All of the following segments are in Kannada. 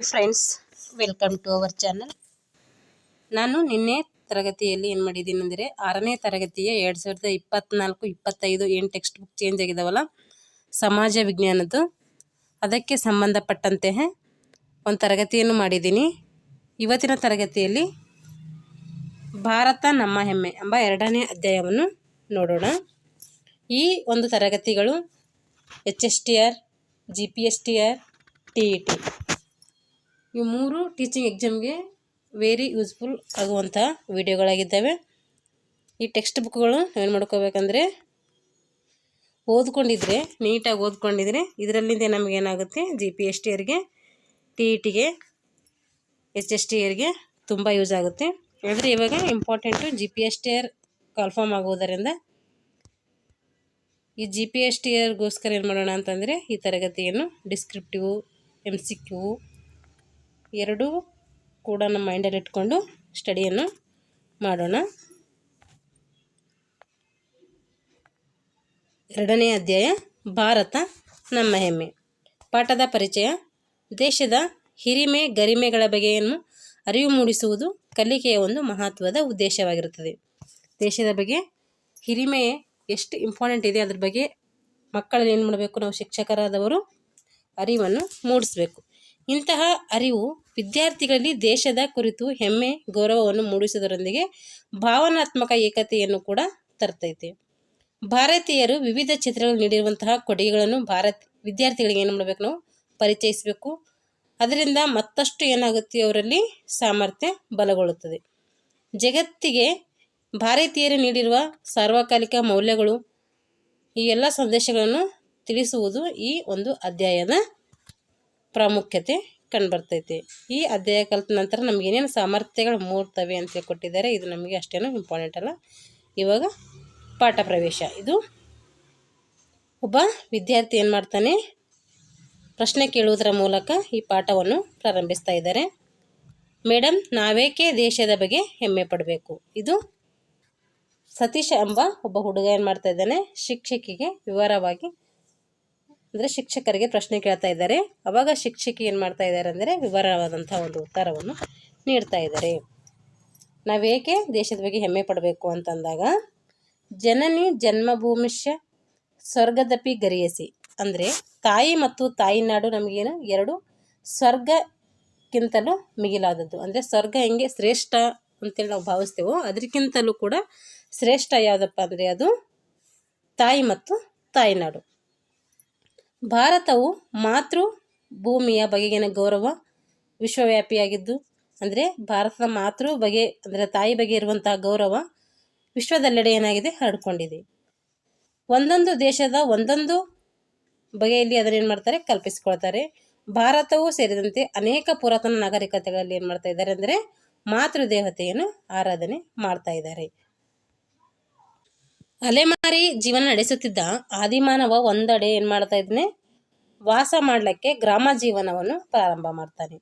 Friends welcome to our channel ನಾನು ನಿನ್ನೆ ತರಗತಿಯಲ್ಲಿ ಏನು ಮಾಡಿದ್ದೀನಿ ಅಂದರೆ ಆರನೇ ತರಗತಿಯ ಎರಡು ಸಾವಿರದ ಇಪ್ಪತ್ತ್ನಾಲ್ಕು ಇಪ್ಪತ್ತೈದು ಏನು ಟೆಕ್ಸ್ಟ್ ಬುಕ್ ಚೇಂಜ್ ಆಗಿದಾವಲ್ಲ? ಸಮಾಜ ವಿಜ್ಞಾನದ್ದು. ಅದಕ್ಕೆ ಸಂಬಂಧಪಟ್ಟಂತೆ ಒಂದು ತರಗತಿಯನ್ನು ಮಾಡಿದ್ದೀನಿ. ಇವತ್ತಿನ ತರಗತಿಯಲ್ಲಿ ಭಾರತ ನಮ್ಮ ಹೆಮ್ಮೆ ಎಂಬ ಎರಡನೇ ಅಧ್ಯಾಯವನ್ನು ನೋಡೋಣ. ಈ ಒಂದು ತರಗತಿಗಳು H S T R G P S T R T E T ಇವು ಮೂರು ಟೀಚಿಂಗ್ ಎಕ್ಸಾಮ್ಗೆ ವೆರಿ ಯೂಸ್ಫುಲ್ ಆಗುವಂಥ ವಿಡಿಯೋಗಳಾಗಿದ್ದಾವೆ. ಈ ಟೆಕ್ಸ್ಟ್ ಬುಕ್ಗಳು ಏನು ಮಾಡ್ಕೋಬೇಕಂದ್ರೆ ಓದ್ಕೊಂಡಿದ್ರೆ ನೀಟಾಗಿ ಓದ್ಕೊಂಡಿದ್ರೆ ಇದರಲ್ಲಿಂದ ನಮಗೇನಾಗುತ್ತೆ ಜಿ ಪಿ ಎಸ್ ಟಿ ಅವರಿಗೆ ಟಿ ಇ ಟಿಗೆ ಎಚ್ ಎಸ್ ಟಿ ಅವರಿಗೆ ತುಂಬ ಯೂಸ್ ಆಗುತ್ತೆ. ಆದರೆ ಇವಾಗ important G P S T R confirm ಆಗುವುದರಿಂದ ಈ ಜಿ ಪಿ ಎಸ್ ಟಿ ಆರ್ಗೋಸ್ಕರ ಏನು ಮಾಡೋಣ ಅಂತಂದರೆ ಈ ತರಗತಿಯನ್ನು ಡಿಸ್ಕ್ರಿಪ್ಟಿವು ಎಂ ಸಿ ಕ್ಯೂ ಎರಡೂ ಕೂಡ ನಮ್ಮ ಮೈಂಡಲ್ಲಿ ಇಟ್ಕೊಂಡು ಸ್ಟಡಿಯನ್ನು ಮಾಡೋಣ. ಎರಡನೇ ಅಧ್ಯಾಯ, ಭಾರತ ನಮ್ಮ ಹೆಮ್ಮೆ. ಪಾಠದ ಪರಿಚಯ, ದೇಶದ ಹಿರಿಮೆ ಗರಿಮೆಗಳ ಬಗೆಯನ್ನು ಅರಿವು ಮೂಡಿಸುವುದು ಕಲಿಕೆಯ ಒಂದು ಮಹತ್ವದ ಉದ್ದೇಶವಾಗಿರುತ್ತದೆ. ದೇಶದ ಬಗ್ಗೆ ಹಿರಿಮೆ ಎಷ್ಟು ಇಂಪಾರ್ಟೆಂಟ್ ಇದೆ, ಅದ್ರ ಬಗ್ಗೆ ಮಕ್ಕಳಲ್ಲಿ ಏನು ಮಾಡಬೇಕು, ನಾವು ಶಿಕ್ಷಕರಾದವರು ಅರಿವನ್ನು ಮೂಡಿಸಬೇಕು. ಇಂತಹ ಅರಿವು ವಿದ್ಯಾರ್ಥಿಗಳಲ್ಲಿ ದೇಶದ ಕುರಿತು ಹೆಮ್ಮೆ, ಗೌರವವನ್ನು ಮೂಡಿಸುವುದರೊಂದಿಗೆ ಭಾವನಾತ್ಮಕ ಏಕತೆಯನ್ನು ಕೂಡ ತರ್ತೈತೆ. ಭಾರತೀಯರು ವಿವಿಧ ಕ್ಷೇತ್ರಗಳಲ್ಲಿ ನೀಡಿರುವಂತಹ ಕೊಡುಗೆಗಳನ್ನು ಭಾರತ್ ವಿದ್ಯಾರ್ಥಿಗಳಿಗೆ ಏನು ಮಾಡಬೇಕು ನಾವು? ಪರಿಚಯಿಸಬೇಕು. ಅದರಿಂದ ಮತ್ತಷ್ಟು ಏನಾಗುತ್ತೆ ಅವರಲ್ಲಿ? ಸಾಮರ್ಥ್ಯ ಬಲಗೊಳ್ಳುತ್ತದೆ. ಜಗತ್ತಿಗೆ ಭಾರತೀಯರು ನೀಡಿರುವ ಸಾರ್ವಕಾಲಿಕ ಮೌಲ್ಯಗಳು ಈ ಎಲ್ಲ ಸಂದೇಶಗಳನ್ನು ತಿಳಿಸುವುದು ಈ ಒಂದು ಅಧ್ಯಾಯದ ಪ್ರಾಮುಖ್ಯತೆ ಕಂಡುಬರ್ತೈತೆ. ಈ ಅಧ್ಯಾಯ ಕಲಿತ ನಂತರ ನಮ್ಗೆ ಏನೇನು ಸಾಮರ್ಥ್ಯಗಳು ಮೂರ್ತವೆ ಅಂತ ಕೊಟ್ಟಿದ್ದಾರೆ, ಇದು ನಮಗೆ ಅಷ್ಟೇನೂ ಇಂಪಾರ್ಟೆಂಟ್ ಅಲ್ಲ. ಇವಾಗ ಪಾಠ ಪ್ರವೇಶ. ಇದು ಒಬ್ಬ ವಿದ್ಯಾರ್ಥಿ ಏನು ಮಾಡ್ತಾನೆ, ಪ್ರಶ್ನೆ ಕೇಳುವುದರ ಮೂಲಕ ಈ ಪಾಠವನ್ನು ಪ್ರಾರಂಭಿಸ್ತಾ ಇದ್ದಾರೆ. ಮೇಡಮ್ ನಾವೇಕೆ ದೇಶದ ಬಗ್ಗೆ ಹೆಮ್ಮೆ ಪಡಬೇಕು? ಇದು ಸತೀಶ ಎಂಬ ಒಬ್ಬ ಹುಡುಗ ಏನು ಮಾಡ್ತಾ ಇದ್ದಾನೆ, ಶಿಕ್ಷಕಿಗೆ ವಿವರವಾಗಿ ಅಂದರೆ ಶಿಕ್ಷಕರಿಗೆ ಪ್ರಶ್ನೆ ಕೇಳ್ತಾ ಇದ್ದಾರೆ. ಅವಾಗ ಶಿಕ್ಷಕಿ ಏನು ಮಾಡ್ತಾ ಇದ್ದಾರೆ ಅಂದರೆ ವಿವರವಾದಂಥ ಒಂದು ಉತ್ತರವನ್ನು ನೀಡ್ತಾ ಇದ್ದಾರೆ. ನಾವೇಕೆ ದೇಶದ ಬಗ್ಗೆ ಹೆಮ್ಮೆ ಪಡಬೇಕು ಅಂತಂದಾಗ, ಜನನಿ ಜನ್ಮಭೂಮಿಷ್ಯ ಸ್ವರ್ಗದಪಿ ಗರಿಯಸಿ. ಅಂದರೆ ತಾಯಿ ಮತ್ತು ತಾಯಿನಾಡು ನಮಗೇನು? ಎರಡು ಸ್ವರ್ಗಕ್ಕಿಂತಲೂ ಮಿಗಿಲಾದದ್ದು. ಅಂದರೆ ಸ್ವರ್ಗ ಹೆಂಗೆ? ಶ್ರೇಷ್ಠ ಅಂತೇಳಿ ನಾವು ಭಾವಿಸ್ತೇವೋ ಅದಕ್ಕಿಂತಲೂ ಕೂಡ ಶ್ರೇಷ್ಠ ಯಾವುದಪ್ಪ ಅಂದರೆ ಅದು ತಾಯಿ ಮತ್ತು ತಾಯಿನಾಡು ಭಾರತವು ಮಾತೃ ಭೂಮಿಯ ಬಗೆಗಿನ ಗೌರವ ವಿಶ್ವವ್ಯಾಪಿಯಾಗಿದ್ದು, ಅಂದರೆ ಭಾರತದ ಮಾತೃ ಬಗೆ ಅಂದರೆ ತಾಯಿ ಬಗ್ಗೆ ಇರುವಂತಹ ಗೌರವ ವಿಶ್ವದೆಲ್ಲೆಡೆ ಏನಾಗಿದೆ ಹರಡ್ಕೊಂಡಿದೆ. ಒಂದೊಂದು ದೇಶದ ಒಂದೊಂದು ಬಗೆಯಲ್ಲಿ ಅದನ್ನೇನು ಮಾಡ್ತಾರೆ? ಕಲ್ಪಿಸಿಕೊಳ್ತಾರೆ. ಭಾರತವೂ ಸೇರಿದಂತೆ ಅನೇಕ ಪುರಾತನ ನಾಗರಿಕತೆಗಳಲ್ಲಿ ಏನು ಮಾಡ್ತಾ ಇದ್ದಾರೆ ಅಂದರೆ ಮಾತೃ ದೇವತೆಯನ್ನು ಆರಾಧನೆ ಮಾಡ್ತಾ ಇದ್ದಾರೆ. ಅಲೆಮಾರಿ ಜೀವನ ನಡೆಸುತ್ತಿದ್ದ ಆದಿಮಾನವ ಒಂದೆಡೆ ಏನು ಮಾಡ್ತಾ ಇದ್ದಾನೆ ವಾಸ ಮಾಡಲಿಕ್ಕೆ ಗ್ರಾಮ ಜೀವನವನ್ನು ಪ್ರಾರಂಭ ಮಾಡ್ತಾನೆ.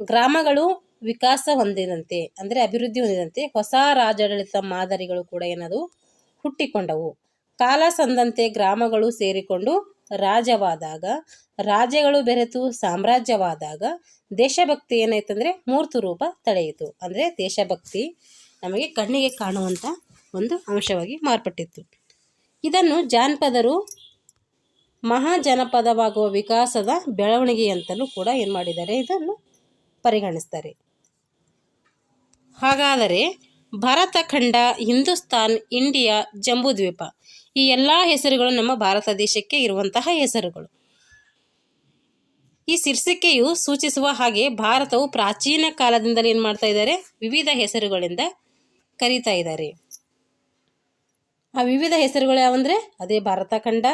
ಗ್ರಾಮಗಳು ವಿಕಾಸ ಹೊಂದಿದಂತೆ, ಅಂದರೆ ಅಭಿವೃದ್ಧಿ ಹೊಂದಿದಂತೆ ಹೊಸ ರಾಜಾಡಳಿತ ಮಾದರಿಗಳು ಕೂಡ ಏನದು? ಹುಟ್ಟಿಕೊಂಡವು. ಕಾಲ ಸಂದಂತೆ ಗ್ರಾಮಗಳು ಸೇರಿಕೊಂಡು ರಾಜ್ಯವಾದಾಗ, ರಾಜ್ಯಗಳು ಬೆರೆತು ಸಾಮ್ರಾಜ್ಯವಾದಾಗ ದೇಶಭಕ್ತಿ ಏನಾಯ್ತಂದ್ರೆ ಮೂರ್ತು ರೂಪ ತಡೆಯಿತು ಅಂದರೆ ದೇಶಭಕ್ತಿ ನಮಗೆ ಕಣ್ಣಿಗೆ ಕಾಣುವಂಥ ಒಂದು ಅಂಶವಾಗಿ ಮಾರ್ಪಟ್ಟಿತ್ತು. ಇದನ್ನು ಜಾನಪದರು ಮಹಾಜನಪದವಾಗುವ ವಿಕಾಸದ ಬೆಳವಣಿಗೆಯಂತಲೂ ಕೂಡ ಏನು ಮಾಡಿದ್ದಾರೆ, ಇದನ್ನು ಪರಿಗಣಿಸ್ತಾರೆ. ಹಾಗಾದರೆ ಭಾರತ ಖಂಡ ಹಿಂದೂಸ್ತಾನ್, ಇಂಡಿಯಾ, ಜಂಬೂದ್ವೀಪ ಈ ಎಲ್ಲ ಹೆಸರುಗಳು ನಮ್ಮ ಭಾರತ ದೇಶಕ್ಕೆ ಇರುವಂತಹ ಹೆಸರುಗಳು. ಈ ಶೀರ್ಷಿಕೆಯು ಸೂಚಿಸುವ ಹಾಗೆ ಭಾರತವು ಪ್ರಾಚೀನ ಕಾಲದಿಂದಲೇ ಏನು ಮಾಡ್ತಾ ಇದ್ದಾರೆ, ವಿವಿಧ ಹೆಸರುಗಳಿಂದ ಕರೀತಾ ಇದ್ದಾರೆ. ಆ ವಿವಿಧ ಹೆಸರುಗಳು ಯಾವಂದರೆ? ಅದೇ ಭಾರತ ಖಂಡ,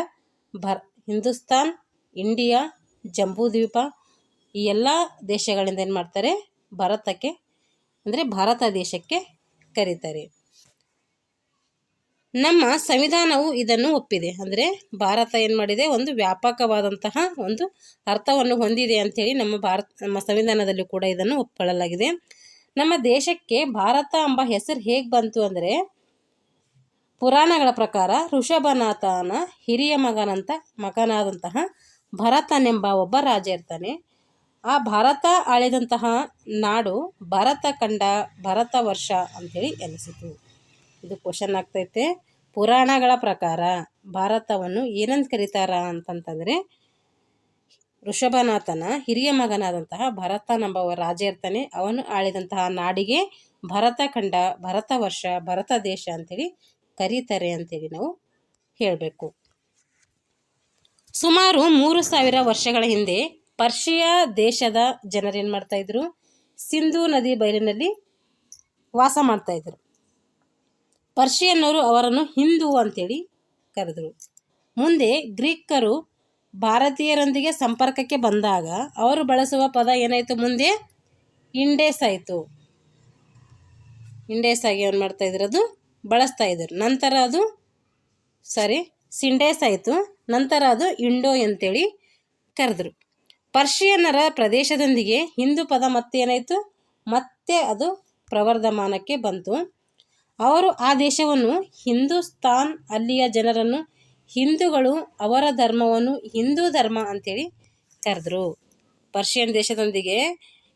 ಭರ್, ಹಿಂದೂಸ್ತಾನ್, ಇಂಡಿಯಾ ಜಂಬೂದ್ವೀಪ ಈ ಎಲ್ಲ ದೇಶಗಳಿಂದ ಏನು ಮಾಡ್ತಾರೆ? ಭಾರತಕ್ಕೆ, ಅಂದರೆ ಭಾರತ ದೇಶಕ್ಕೆ ಕರೀತಾರೆ. ನಮ್ಮ ಸಂವಿಧಾನವು ಇದನ್ನು ಒಪ್ಪಿದೆ. ಅಂದರೆ ಭಾರತ ಏನು ಮಾಡಿದೆ? ಒಂದು ವ್ಯಾಪಕವಾದಂತಹ ಒಂದು ಅರ್ಥವನ್ನು ಹೊಂದಿದೆ ಅಂಥೇಳಿ ನಮ್ಮ ಭಾರತ, ನಮ್ಮ ಸಂವಿಧಾನದಲ್ಲಿ ಕೂಡ ಇದನ್ನು ಒಪ್ಪಿಕೊಳ್ಳಲಾಗಿದೆ. ನಮ್ಮ ದೇಶಕ್ಕೆ ಭಾರತ ಎಂಬ ಹೆಸರು ಹೇಗೆ ಬಂತು ಅಂದರೆ ಪುರಾಣಗಳ ಪ್ರಕಾರ ಋಷಭನಾಥನ ಹಿರಿಯ ಮಗನಂತ ಮಗನಾದಂತಹ ಭರತನೆಂಬ ಒಬ್ಬ ರಾಜ ಇರ್ತಾನೆ. ಆ ಭಾರತ ಆಳಿದಂತಹ ನಾಡು ಭರತ ಕಂಡ ಭರತ ವರ್ಷ ಅಂಥೇಳಿ ಎನಿಸಿತು. ಇದು ಕ್ವಶನ್ ಆಗ್ತೈತೆ. ಪುರಾಣಗಳ ಪ್ರಕಾರ ಭಾರತವನ್ನು ಏನಂತ ಕರೀತಾರ ಅಂತಂತಂದರೆ ಋಷಭನಾಥನ ಹಿರಿಯ ಮಗನಾದಂತಹ ಭರತನೆಂಬವ ರಾಜ ಇರ್ತಾನೆ. ಅವನು ಆಳಿದಂತಹ ನಾಡಿಗೆ ಭರತ ಖಂಡ, ಭರತ ವರ್ಷ, ಭರತ ದೇಶ ಅಂತೇಳಿ ಕರೀತಾರೆ ಅಂತೇಳಿ ನಾವು ಹೇಳಬೇಕು. ಸುಮಾರು ಮೂರು ಸಾವಿರ ವರ್ಷಗಳ ಹಿಂದೆ ಪರ್ಷಿಯಾ ದೇಶದ ಜನರೇನು ಮಾಡ್ತಾಯಿದ್ರು ಸಿಂಧೂ ನದಿ ಬಯಲಿನಲ್ಲಿ ವಾಸ ಮಾಡ್ತಾಯಿದ್ರು ಪರ್ಷಿಯನ್ನರು ಅವರನ್ನು ಹಿಂದೂ ಅಂತೇಳಿ ಕರೆದರು. ಮುಂದೆ ಗ್ರೀಕರು ಭಾರತೀಯರೊಂದಿಗೆ ಸಂಪರ್ಕಕ್ಕೆ ಬಂದಾಗ ಅವರು ಬಳಸುವ ಪದ ಏನಾಯಿತು ಮುಂದೆ? ಇಂಡೇಸ್ ಆಯಿತು. ಇಂಡೇಸ್ ಆಗಿ ಏನು ಮಾಡ್ತಾ ಇದ್ರು ಅದು? ಬಳಸ್ತಾ ಇದ್ದರು. ನಂತರ ಅದು ಸಾರಿ ಸಿಂಡೇಸ್ ಆಯಿತು. ನಂತರ ಅದು ಇಂಡೋ ಅಂತೇಳಿ ಕರೆದ್ರು. ಪರ್ಷಿಯನ್ನರ ಪ್ರದೇಶದೊಂದಿಗೆ ಹಿಂದೂ ಪದ ಮತ್ತೇನಾಯಿತು? ಮತ್ತೆ ಅದು ಪ್ರವರ್ಧಮಾನಕ್ಕೆ ಬಂತು. ಅವರು ಆ ದೇಶವನ್ನು ಹಿಂದೂಸ್ತಾನ್ ಅಲ್ಲಿಯ ಜನರನ್ನು ಹಿಂದೂಗಳು ಅವರ ಧರ್ಮವನ್ನು ಹಿಂದೂ ಧರ್ಮ ಅಂತೇಳಿ ಕರೆದ್ರು. ಪರ್ಷಿಯನ್ ದೇಶದೊಂದಿಗೆ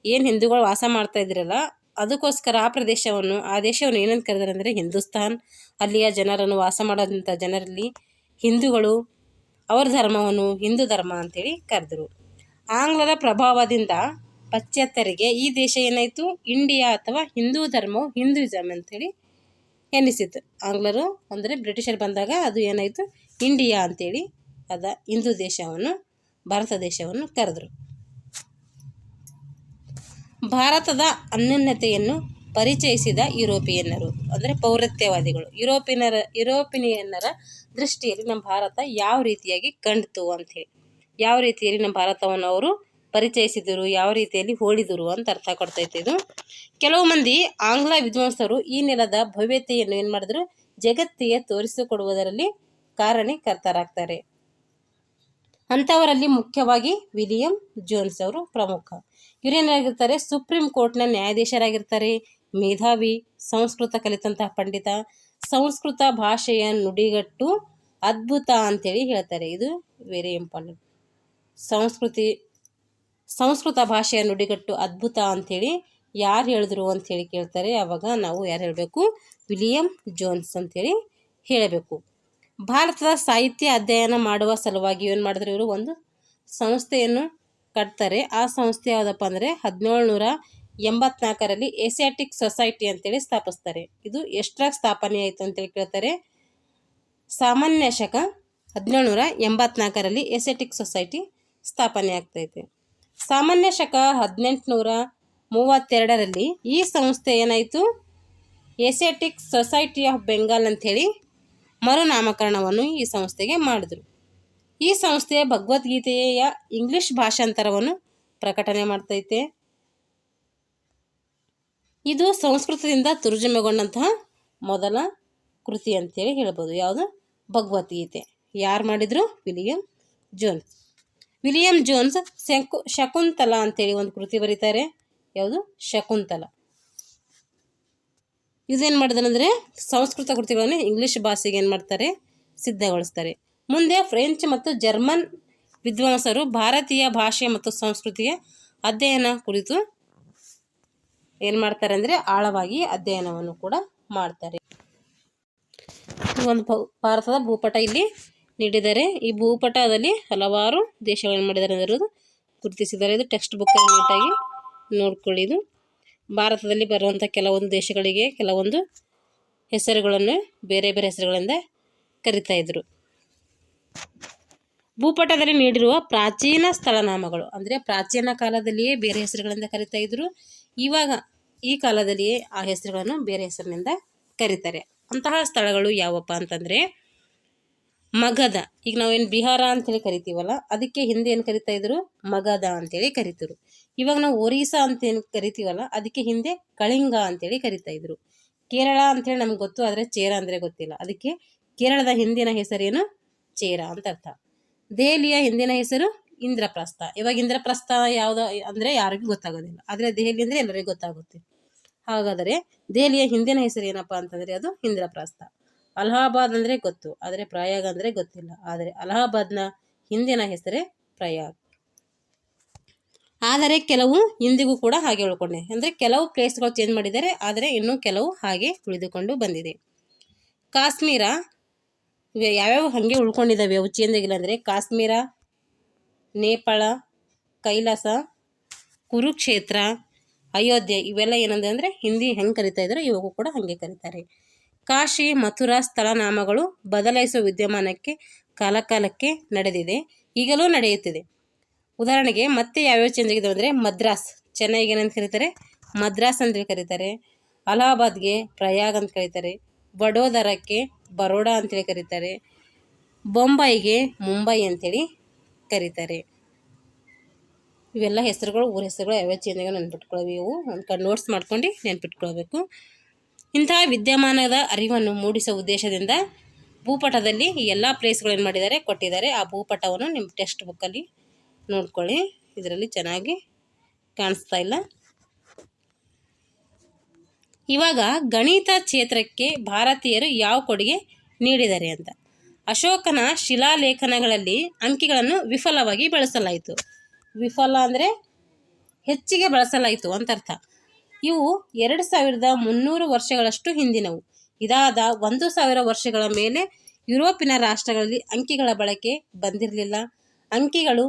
ಏನು ಹಿಂದೂಗಳು ವಾಸ ಮಾಡ್ತಾ ಇದ್ರಲ್ಲ ಅದಕ್ಕೋಸ್ಕರ ಆ ಪ್ರದೇಶವನ್ನು, ಆ ದೇಶವನ್ನು ಏನಂತ ಕರೆದಾರೆ ಅಂದರೆ ಹಿಂದೂಸ್ತಾನ್. ಅಲ್ಲಿಯ ಜನರನ್ನು ವಾಸ ಮಾಡೋದಂಥ ಜನರಲ್ಲಿ ಹಿಂದೂಗಳು ಅವರ ಧರ್ಮವನ್ನು ಹಿಂದೂ ಧರ್ಮ ಅಂತೇಳಿ ಕರೆದರು. ಆಂಗ್ಲರ ಪ್ರಭಾವದಿಂದ ಪಾಶ್ಚಾತ್ಯರಿಗೆ ಈ ದೇಶ ಏನಾಯಿತು? ಇಂಡಿಯಾ ಅಥವಾ ಹಿಂದೂ ಧರ್ಮವು ಹಿಂದೂಯಿಸಮ್ ಅಂತೇಳಿ ಎನಿಸಿತು ಆಂಗ್ಲರು ಅಂದರೆ ಬ್ರಿಟಿಷರು ಬಂದಾಗ ಅದು ಏನಾಯಿತು? ಇಂಡಿಯಾ ಅಂತೇಳಿ ಅದ ಹಿಂದೂ ದೇಶವನ್ನು, ಭಾರತ ದೇಶವನ್ನು ಕರೆದ್ರು. ಭಾರತದ ಅನ್ಯೂನ್ಯತೆಯನ್ನು ಪರಿಚಯಿಸಿದ ಯುರೋಪಿಯನ್ನರು, ಅಂದರೆ ಪೌರತ್ಯವಾದಿಗಳು ಯುರೋಪಿನರ, ಯುರೋಪಿನಿಯನ್ನರ ದೃಷ್ಟಿಯಲ್ಲಿ ನಮ್ಮ ಭಾರತ ಯಾವ ರೀತಿಯಾಗಿ ಕಂಡಿತು ಅಂಥೇಳಿ ಯಾವ ರೀತಿಯಲ್ಲಿ ನಮ್ಮ ಭಾರತವನ್ನು ಅವರು ಪರಿಚಯಿಸಿದರು, ಯಾವ ರೀತಿಯಲ್ಲಿ ಹೋಳಿದರು ಅಂತ ಅರ್ಥ ಕೊಡ್ತೈತೆ ಇದು. ಕೆಲವು ಮಂದಿ ಆಂಗ್ಲ ವಿದ್ವಾಂಸರು ಈ ನೆಲದ ಭವ್ಯತೆಯನ್ನು ಏನು ಮಾಡಿದ್ರು? ಜಗತ್ತಿಗೆ ತೋರಿಸಿಕೊಡುವುದರಲ್ಲಿ ಕಾರಣೀಕರ್ತರಾಗ್ತಾರೆ. ಅಂಥವರಲ್ಲಿ ಮುಖ್ಯವಾಗಿ ವಿಲಿಯಂ ಜೋನ್ಸ್ ಅವರು ಪ್ರಮುಖ. ಇವರೇನಾಗಿರ್ತಾರೆ ಸುಪ್ರೀಂ ಕೋರ್ಟ್ನ ನ್ಯಾಯಾಧೀಶರಾಗಿರ್ತಾರೆ, ಮೇಧಾವಿ, ಸಂಸ್ಕೃತ ಕಲಿತಂತಹ ಪಂಡಿತ, ಸಂಸ್ಕೃತ ಭಾಷೆಯ ನುಡಿಗಟ್ಟು ಅದ್ಭುತ ಅಂತೇಳಿ ಹೇಳ್ತಾರೆ. ಇದು ವೆರಿ ಇಂಪಾರ್ಟೆಂಟ್. ಸಂಸ್ಕೃತಿ, ಸಂಸ್ಕೃತ ಭಾಷೆಯ ನುಡಿಗಟ್ಟು ಅದ್ಭುತ ಅಂಥೇಳಿ ಯಾರು ಹೇಳಿದ್ರು ಅಂಥೇಳಿ ಕೇಳ್ತಾರೆ. ಆವಾಗ ನಾವು ಯಾರು ಹೇಳಬೇಕು? ವಿಲಿಯಂ ಜೋನ್ಸ್ ಅಂಥೇಳಿ ಹೇಳಬೇಕು. ಭಾರತದ ಸಾಹಿತ್ಯ ಅಧ್ಯಯನ ಮಾಡುವ ಸಲುವಾಗಿ ಏನು ಮಾಡಿದ್ರು ಇವರು? ಒಂದು ಸಂಸ್ಥೆಯನ್ನು ಕಟ್ತಾರೆ. ಆ ಸಂಸ್ಥೆ ಯಾವುದಪ್ಪ ಅಂದರೆ ಹದಿನೇಳು ನೂರ ಎಂಬತ್ನಾಲ್ಕರಲ್ಲಿ ಏಸಿಯಾಟಿಕ್ ಸೊಸೈಟಿ ಅಂತೇಳಿ ಸ್ಥಾಪಿಸ್ತಾರೆ. ಇದು ಎಷ್ಟರಾಗ ಸ್ಥಾಪನೆ ಆಯಿತು ಅಂತೇಳಿ ಕೇಳ್ತಾರೆ. ಸಾಮಾನ್ಯ ಶಕ ಹದಿನೇಳು ನೂರ ಎಂಬತ್ನಾಲ್ಕರಲ್ಲಿ ಏಸಿಯಾಟಿಕ್ ಸೊಸೈಟಿ ಸ್ಥಾಪನೆ ಆಗ್ತೈತೆ. ಸಾಮಾನ್ಯ ಶಕ ಹದಿನೆಂಟುನೂರ ಮೂವತ್ತೆರಡರಲ್ಲಿ ಈ ಸಂಸ್ಥೆ ಏನಾಯಿತು? ಏಸಿಯಾಟಿಕ್ ಸೊಸೈಟಿ ಆಫ್ ಬೆಂಗಾಲ್ ಅಂಥೇಳಿ ಮರುನಾಮಕರಣವನ್ನು ಈ ಸಂಸ್ಥೆಗೆ ಮಾಡಿದರು. ಈ ಸಂಸ್ಥೆ ಭಗವದ್ಗೀತೆಯ ಇಂಗ್ಲಿಷ್ ಭಾಷಾಂತರವನ್ನು ಪ್ರಕಟಣೆ ಮಾಡ್ತೈತೆ. ಇದು ಸಂಸ್ಕೃತದಿಂದ ತುರ್ಜಮೆಗೊಂಡಂತಹ ಮೊದಲ ಕೃತಿ ಅಂತೇಳಿ ಹೇಳ್ಬೋದು. ಯಾವುದು? ಭಗವದ್ಗೀತೆ. ಯಾರು ಮಾಡಿದರು? William Jones. ವಿಲಿಯಂ ಜೋನ್ಸ್ ಶಂಕು, ಶಕುಂತಲ ಅಂತೇಳಿ ಒಂದು ಕೃತಿ ಬರೀತಾರೆ. ಯಾವುದು? ಶಕುಂತಲ. ಇದೇನು ಮಾಡಿದಾರಂದರೆ ಸಂಸ್ಕೃತ ಕೃತಿಗಳನ್ನು ಇಂಗ್ಲೀಷ್ ಭಾಷೆಗೆ ಏನು ಮಾಡ್ತಾರೆ? ಸಿದ್ಧಗೊಳಿಸ್ತಾರೆ. ಮುಂದೆ ಫ್ರೆಂಚ್ ಮತ್ತು ಜರ್ಮನ್ ವಿದ್ವಾಂಸರು ಭಾರತೀಯ ಭಾಷೆ ಮತ್ತು ಸಂಸ್ಕೃತಿಯ ಅಧ್ಯಯನ ಕುರಿತು ಏನು ಮಾಡ್ತಾರೆ ಅಂದರೆ ಆಳವಾಗಿ ಅಧ್ಯಯನವನ್ನು ಕೂಡ ಮಾಡ್ತಾರೆ. ಒಂದು ಭಾರತದ ಭೂಪಟ ಇಲ್ಲಿ ನೀಡಿದ್ದಾರೆ ಈ ಭೂಪಟದಲ್ಲಿ ಹಲವಾರು ದೇಶಗಳನ್ನು ಮಾಡಿದ್ದಾರೆ ಅನ್ನೋದು ಗುರುತಿಸಿದ್ದಾರೆ. ಇದು ಟೆಕ್ಸ್ಟ್ ಬುಕ್ಕನ್ನು ನೀಟಾಗಿ ನೋಡ್ಕೊಳ್ಳಿ ಇದು ಭಾರತದಲ್ಲಿ ಬರುವಂಥ ಕೆಲವೊಂದು ದೇಶಗಳಿಗೆ ಕೆಲವೊಂದು ಹೆಸರುಗಳನ್ನು, ಬೇರೆ ಬೇರೆ ಹೆಸರುಗಳಿಂದ ಕರಿತಾ ಇದ್ರು. ಭೂಪಟದಲ್ಲಿ ನೀಡಿರುವ ಪ್ರಾಚೀನ ಸ್ಥಳನಾಮಗಳು, ಅಂದರೆ ಪ್ರಾಚೀನ ಕಾಲದಲ್ಲಿಯೇ ಬೇರೆ ಹೆಸರುಗಳಿಂದ ಕರಿತಾ ಇದ್ರು, ಇವಾಗ ಈ ಕಾಲದಲ್ಲಿಯೇ ಆ ಹೆಸರುಗಳನ್ನು ಬೇರೆ ಹೆಸರಿನಿಂದ ಕರೀತಾರೆ. ಅಂತಹ ಸ್ಥಳಗಳು ಯಾವಪ್ಪ ಅಂತಂದರೆ ಮಗಧ ಈಗ ನಾವೇನು ಬಿಹಾರ ಅಂತೇಳಿ ಕರಿತೀವಲ್ಲ, ಅದಕ್ಕೆ ಹಿಂದೆ ಏನು ಕರಿತಾ ಇದ್ರು? ಮಗಧ ಅಂತೇಳಿ ಕರಿತಿರು ಇವಾಗ ನಾವು ಒರಿಸ್ಸಾ ಅಂತ ಏನು ಕರಿತೀವಲ್ಲ, ಅದಕ್ಕೆ ಹಿಂದೆ ಕಳಿಂಗ ಅಂತೇಳಿ ಕರಿತಾ ಇದ್ರು. ಕೇರಳ ಅಂತೇಳಿ ನಮ್ಗೆ ಗೊತ್ತು, ಆದರೆ ಚೇರ ಅಂದರೆ ಗೊತ್ತಿಲ್ಲ. ಅದಕ್ಕೆ ಕೇರಳದ ಹಿಂದಿನ ಹೆಸರೇನು? ಚೇರ ಅಂತ ಅರ್ಥ. ದೆಹಲಿಯ ಹಿಂದಿನ ಹೆಸರು ಇಂದ್ರಪ್ರಸ್ಥ. ಇವಾಗ ಇಂದ್ರಪ್ರಸ್ಥ ಯಾವುದು ಅಂದರೆ ಯಾರಿಗೂ ಗೊತ್ತಾಗೋದಿಲ್ಲ. ಆದರೆ ದೆಹಲಿ ಅಂದರೆ ಎಲ್ಲರಿಗೂ ಗೊತ್ತಾಗುತ್ತೆ. ಹಾಗಾದರೆ ದೆಹಲಿಯ ಹಿಂದಿನ ಹೆಸರು ಏನಪ್ಪ ಅಂತಂದರೆ ಅದು ಇಂದ್ರಪ್ರಸ್ಥ. ಅಲಹಾಬಾದ್ ಅಂದರೆ ಗೊತ್ತು, ಆದರೆ ಪ್ರಯಾಗ್ ಅಂದರೆ ಗೊತ್ತಿಲ್ಲ. ಆದರೆ ಅಲಹಾಬಾದ್ನ ಹಿಂದಿನ ಹೆಸರೇ ಪ್ರಯಾಗ್. ಆದರೆ ಕೆಲವು ಇಂದಿಗೂ ಕೂಡ ಹಾಗೆ ಉಳ್ಕೊಂಡಿದೆ ಅಂದರೆ ಕೆಲವು ಪ್ಲೇಸ್ಗಳು ಚೇಂಜ್ ಮಾಡಿದ್ದಾರೆ, ಆದರೆ ಇನ್ನೂ ಕೆಲವು ಹಾಗೆ ಉಳಿದುಕೊಂಡು ಬಂದಿದೆ. ಕಾಶ್ಮೀರ ಇವೆ ಯಾವ್ಯಾವ ಹಾಗೆ ಉಳ್ಕೊಂಡಿದ್ದಾವೆ ಅವು ಚೇಂಜ್ ಅಂದರೆ ಕಾಶ್ಮೀರ, ನೇಪಾಳ, ಕೈಲಾಸ, ಕುರುಕ್ಷೇತ್ರ, ಅಯೋಧ್ಯೆ ಇವೆಲ್ಲ ಏನಂದ್ರೆ ಅಂದರೆ ಹಿಂದಿ ಹೆಂಗೆ ಕರಿತಾ ಇದ್ದಾರೆ ಇವಾಗೂ ಕೂಡ ಹಾಗೆ ಕರೀತಾರೆ. ಕಾಶಿ, ಮಥುರಾ ಸ್ಥಳನಾಮಗಳು ಬದಲಾಯಿಸುವ ವಿದ್ಯಮಾನಕ್ಕೆ ಕಾಲಕಾಲಕ್ಕೆ ನಡೆದಿದೆ, ಈಗಲೂ ನಡೆಯುತ್ತಿದೆ. ಉದಾಹರಣೆಗೆ ಮತ್ತೆ ಯಾವ್ಯಾವ ಚೇಂಜ್ ಆಗಿದೆ ಅಂದರೆ ಮದ್ರಾಸ್, ಚೆನ್ನೈಗೆ ಏನಂತ ಕರೀತಾರೆ, ಮದ್ರಾಸ್ ಅಂತ ಕರೀತಾರೆ, ಅಲಹಾಬಾದ್ಗೆ ಪ್ರಯಾಗ್ ಅಂತ ಕರೀತಾರೆ. ವಡೋದರಕ್ಕೆ ಬರೋಡಾ ಅಂತೇಳಿ ಕರೀತಾರೆ. ಬೊಂಬೈಗೆ ಮುಂಬೈ ಅಂತೇಳಿ ಕರೀತಾರೆ. ಇವೆಲ್ಲ ಹೆಸರುಗಳು, ಊರ ಹೆಸರುಗಳು ಯಾವ್ಯಾವ ಚೇಂಜ್ ಆಗಿ ಇವು ಒಂದು ನೋಟ್ಸ್ ಮಾಡ್ಕೊಂಡು ನೆನ್ಪಿಟ್ಕೊಳ್ಬೇಕು. ಇಂತಹ ವಿದ್ಯಮಾನದ ಅರಿವನ್ನು ಮೂಡಿಸುವ ಉದ್ದೇಶದಿಂದ ಭೂಪಟದಲ್ಲಿ ಎಲ್ಲ ಪ್ಲೇಸ್ಗಳೇನು ಮಾಡಿದ್ದಾರೆ, ಕೊಟ್ಟಿದ್ದಾರೆ. ಆ ಭೂಪಟವನ್ನು ನಿಮ್ಮ ಟೆಕ್ಸ್ಟ್ ಬುಕ್ಕಲ್ಲಿ ನೋಡ್ಕೊಳ್ಳಿ. ಇದರಲ್ಲಿ ಚೆನ್ನಾಗಿ ಕಾಣಿಸ್ತಾ ಇಲ್ಲ. ಇವಾಗ ಗಣಿತ ಕ್ಷೇತ್ರಕ್ಕೆ ಭಾರತೀಯರು ಯಾವ ಕೊಡುಗೆ ನೀಡಿದ್ದಾರೆ ಅಂತ. ಅಶೋಕನ ಶಿಲಾಲೇಖನಗಳಲ್ಲಿ ಅಂಕಿಗಳನ್ನು ವಿಫಲವಾಗಿ ಬಳಸಲಾಯಿತು. ವಿಫಲ ಅಂದರೆ ಹೆಚ್ಚಿಗೆ ಬಳಸಲಾಯಿತು ಅಂತ ಅರ್ಥ ಇವು ಎರಡು ಸಾವಿರದ ಮುನ್ನೂರು ವರ್ಷಗಳಷ್ಟು ಹಿಂದಿನವು. ಇದಾದ ಒಂದು ಸಾವಿರ ವರ್ಷಗಳ ಮೇಲೆ ಯುರೋಪಿನ ರಾಷ್ಟ್ರಗಳಲ್ಲಿ ಅಂಕಿಗಳ ಬಳಕೆ ಬಂದಿರಲಿಲ್ಲ. ಅಂಕಿಗಳು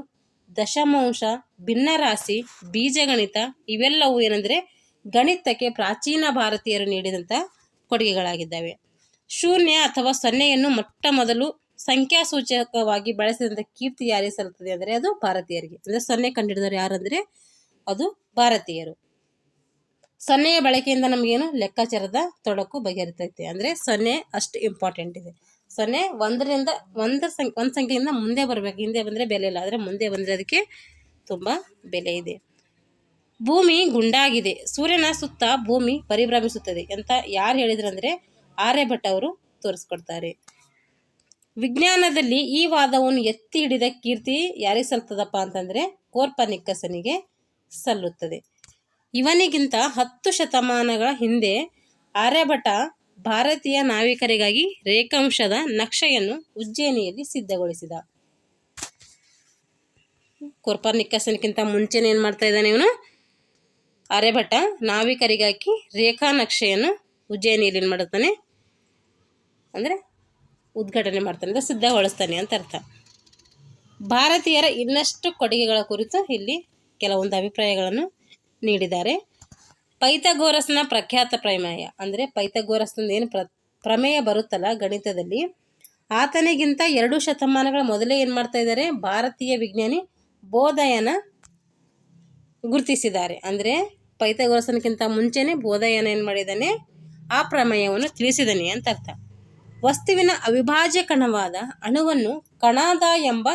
ದಶಮಾಂಶ, ಭಿನ್ನರಾಶಿ, ಬೀಜಗಣಿತ ಇವೆಲ್ಲವೂ ಏನಂದರೆ ಗಣಿತಕ್ಕೆ ಪ್ರಾಚೀನ ಭಾರತೀಯರು ನೀಡಿದಂಥ ಕೊಡುಗೆಗಳಾಗಿದ್ದಾವೆ. ಶೂನ್ಯ ಅಥವಾ ಸೊನ್ನೆಯನ್ನು ಮೊಟ್ಟ ಮೊದಲು ಸಂಖ್ಯಾಸೂಚಕವಾಗಿ ಬಳಸಿದಂಥ ಕೀರ್ತಿ ಯಾರಿಗೆ ಸಲ್ಲುತ್ತದೆ ಅಂದರೆ ಅದು ಭಾರತೀಯರಿಗೆ. ಅಂದರೆ ಸೊನ್ನೆ ಕಂಡುಹಿಡಿದವರು ಯಾರಂದರೆ ಅದು ಭಾರತೀಯರು. ಸೊನ್ನೆಯ ಬಳಕೆಯಿಂದ ನಮಗೇನು ಲೆಕ್ಕಾಚಾರದ ತೊಡಕು ಬಗೆಹರಿತೈತೆ ಅಂದರೆ ಸೊನ್ನೆ ಅಷ್ಟು ಇಂಪಾರ್ಟೆಂಟ್ ಇದೆ. ಸೊನ್ನೆ ಒಂದರಿಂದ ಒಂದರ ಸಂಖ್ಯೆ, ಒಂದು ಸಂಖ್ಯೆಯಿಂದ ಮುಂದೆ ಬರಬೇಕು. ಹಿಂದೆ ಬಂದರೆ ಬೆಲೆ ಇಲ್ಲ, ಆದರೆ ಮುಂದೆ ಬಂದರೆ ಅದಕ್ಕೆ ತುಂಬ ಬೆಲೆ ಇದೆ. ಭೂಮಿ ಗುಂಡಾಗಿದೆ. ಸೂರ್ಯನ ಸುತ್ತ ಭೂಮಿ ಪರಿಭ್ರಮಿಸುತ್ತದೆ ಅಂತ ಯಾರು ಹೇಳಿದ್ರಂದರೆ ಆರ್ಯಭಟ್ ಅವರು ತೋರಿಸ್ಕೊಡ್ತಾರೆ. ವಿಜ್ಞಾನದಲ್ಲಿ ಈ ವಾದವನ್ನು ಎತ್ತಿ ಹಿಡಿದ ಕೀರ್ತಿ ಯಾರಿಗೆ ಸಲ್ತದಪ್ಪ ಅಂತಂದರೆ ಕೋರ್ಪನಿಕ್ಕಸನಿಗೆ ಸಲ್ಲುತ್ತದೆ. ಇವನಿಗಿಂತ ಹತ್ತು ಶತಮಾನಗಳ ಹಿಂದೆ ಆರ್ಯಭಟ ಭಾರತೀಯ ನಾವಿಕರಿಗಾಗಿ ರೇಖಾಂಶದ ನಕ್ಷೆಯನ್ನು ಉಜ್ಜಯಿನಿಯಲ್ಲಿ ಸಿದ್ಧಗೊಳಿಸಿದ. ಕೋರ್ಪನಿಕ್ಕಸನಿಗಿಂತ ಮುಂಚೆನೇ ಏನು ಮಾಡ್ತಾ ಇದ್ದಾನೆ ಇವನು? ಆರ್ಯಭಟ ನಾವಿಕರಿಗಾಕಿ ರೇಖಾ ನಕ್ಷೆಯನ್ನು ಉಜ್ಜಯಿನಿಯಲ್ಲಿ ಏನು ಮಾಡುತ್ತಾನೆ. ಅಂದರೆ ಉದ್ಘಾಟನೆ ಮಾಡ್ತಾನೆ, ಅಂದರೆ ಸಿದ್ಧಗೊಳಿಸ್ತಾನೆ ಅಂತ ಅರ್ಥ. ಭಾರತೀಯರ ಇನ್ನಷ್ಟು ಕೊಡುಗೆಗಳ ಕುರಿತು ಇಲ್ಲಿ ಕೆಲವೊಂದು ಅಭಿಪ್ರಾಯಗಳನ್ನು ನೀಡಿದ್ದಾರೆ. ಪೈಥಾಗೋರಸ್ನ ಪ್ರಖ್ಯಾತ ಪ್ರಮೇಯ, ಅಂದರೆ ಪೈಥಾಗೋರಸ್ನ ಏನು ಪ್ರ, ಪ್ರಮೇಯ ಬರುತ್ತಲ್ಲ ಗಣಿತದಲ್ಲಿ, ಆತನಿಗಿಂತ ಎರಡು ಶತಮಾನಗಳ ಮೊದಲೇ ಏನು ಮಾಡ್ತಾ ಇದ್ದಾರೆ, ಭಾರತೀಯ ವಿಜ್ಞಾನಿ ಬೋಧಯನ ಗುರುತಿಸಿದ್ದಾರೆ. ಅಂದರೆ ಪೈಥಾಗೋರಸ್ನಕ್ಕಿಂತ ಮುಂಚೆನೇ ಬೋಧಯನ ಏನು ಮಾಡಿದ್ದಾನೆ? ಆ ಪ್ರಮೇಯವನ್ನು ತಿಳಿಸಿದನೆ ಅಂತ ಅರ್ಥ. ವಸ್ತುವಿನ ಅವಿಭಾಜ್ಯ ಕಣವಾದ ಅಣುವನ್ನು ಕಣದ ಎಂಬ